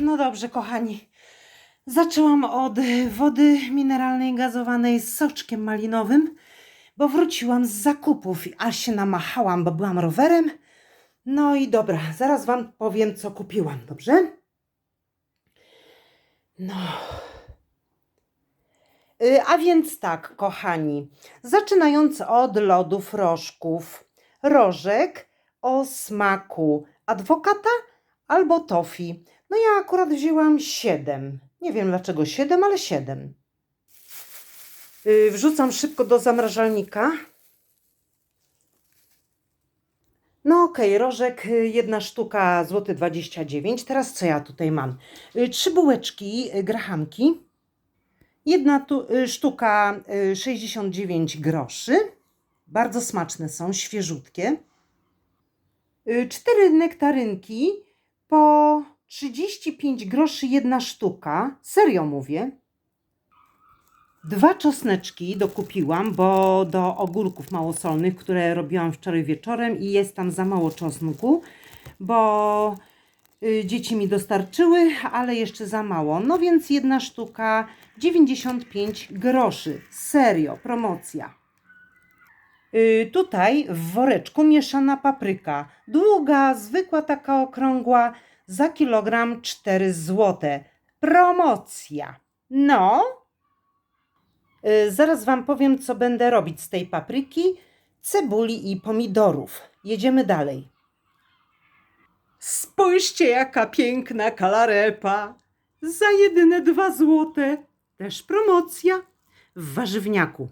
no dobrze, kochani. Zaczęłam od wody mineralnej gazowanej z soczkiem malinowym, bo wróciłam z zakupów, aż się namachałam, bo byłam rowerem. No i dobra, zaraz Wam powiem, co kupiłam, dobrze? No. Y, A więc tak, kochani, zaczynając od lodów rożków. Rożek o smaku adwokata albo tofi. No ja akurat wzięłam 7. Nie wiem dlaczego 7, ale 7. Yy, wrzucam szybko do zamrażalnika. No okej, rożek, y, jedna sztuka, złoty 29. Teraz co ja tutaj mam? Y, Trzy bułeczki, y, grahamki. Jedna tu, y, sztuka y, 69 groszy. Bardzo smaczne są, świeżutkie. Y, Cztery nektarynki po 35 groszy jedna sztuka. Serio mówię. Dwa czosneczki dokupiłam, bo do ogórków małosolnych, które robiłam wczoraj wieczorem i jest tam za mało czosnku, bo y, dzieci mi dostarczyły, ale jeszcze za mało. No więc jedna sztuka 95 groszy. Serio, promocja. Y, tutaj w woreczku mieszana papryka. Długa, zwykła taka okrągła, za kilogram 4 złote. Promocja. No. Y, zaraz Wam powiem, co będę robić z tej papryki, cebuli i pomidorów. Jedziemy dalej. Spójrzcie, jaka piękna kalarepa. Za jedyne dwa złote. Też promocja. W warzywniaku.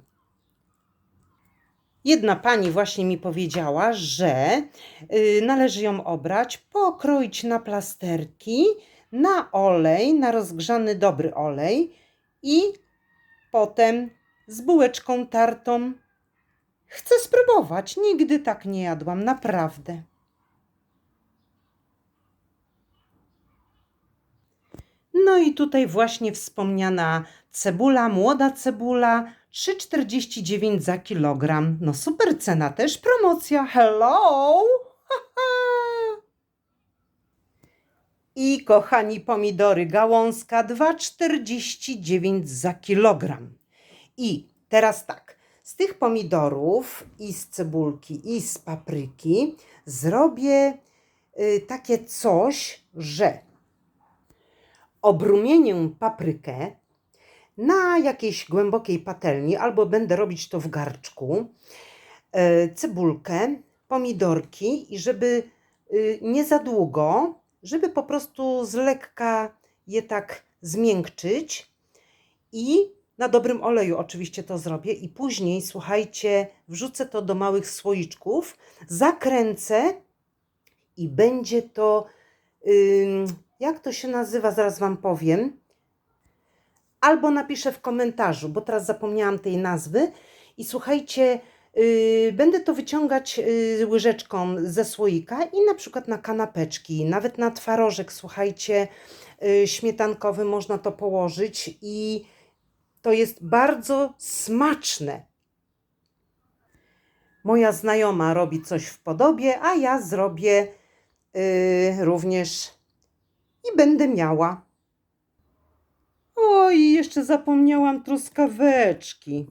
Jedna pani właśnie mi powiedziała, że y, należy ją obrać, pokroić na plasterki, na olej, na rozgrzany dobry olej i potem z bułeczką tartą. Chcę spróbować, nigdy tak nie jadłam, naprawdę. No i tutaj właśnie wspomniana cebula, młoda cebula, 3,49 za kilogram. No super cena, też promocja. Hello! I kochani pomidory gałązka 2,49 za kilogram. I teraz tak, z tych pomidorów i z cebulki i z papryki zrobię y, takie coś, że obrumienię paprykę na jakiejś głębokiej patelni, albo będę robić to w garczku, e, cebulkę, pomidorki i żeby y, nie za długo, żeby po prostu z lekka je tak zmiękczyć. I na dobrym oleju oczywiście to zrobię. I później, słuchajcie, wrzucę to do małych słoiczków, zakręcę i będzie to, jak to się nazywa, zaraz Wam powiem, albo napiszę w komentarzu, bo teraz zapomniałam tej nazwy. I słuchajcie, yy, będę to wyciągać yy, łyżeczką ze słoika i na przykład na kanapeczki, nawet na twarożek, słuchajcie, yy, śmietankowy można to położyć i to jest bardzo smaczne. Moja znajoma robi coś w podobie, a ja zrobię yy, również i będę miała. Jeszcze zapomniałam truskaweczki.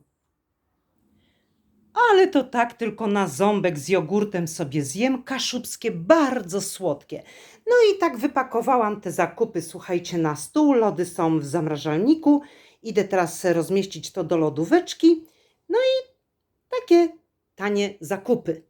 Ale to tak tylko na ząbek z jogurtem sobie zjem, kaszubskie, bardzo słodkie. No i tak wypakowałam te zakupy, słuchajcie, na stół. Lody są w zamrażalniku. Idę teraz rozmieścić to do lodóweczki. No i takie tanie zakupy.